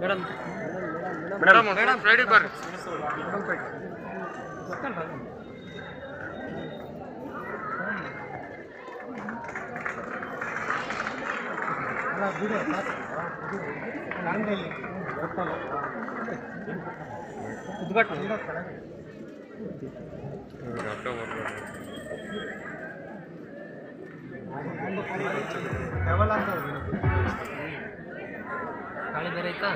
Madam. Madam madam Friday ಬರ್ರಿ. ಗಾಳಿ का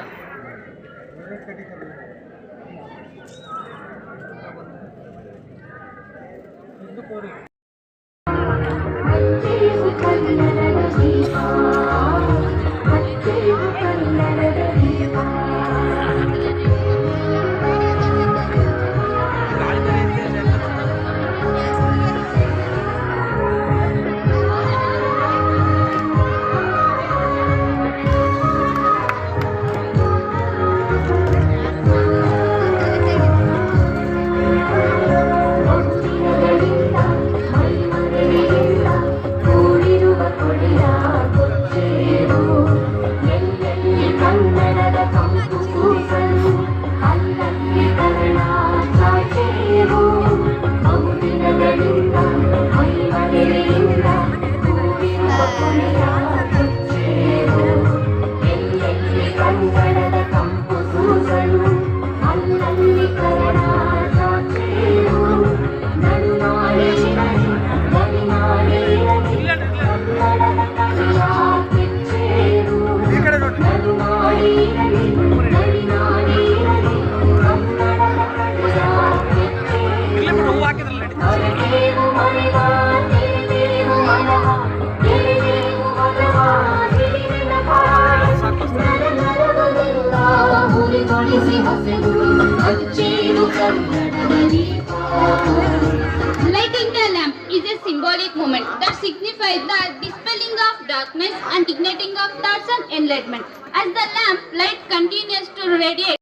Lighting the lamp is a symbolic moment that signifies the dispelling of darkness and igniting of thoughts and enlightenment. As the lamp light continues to radiate,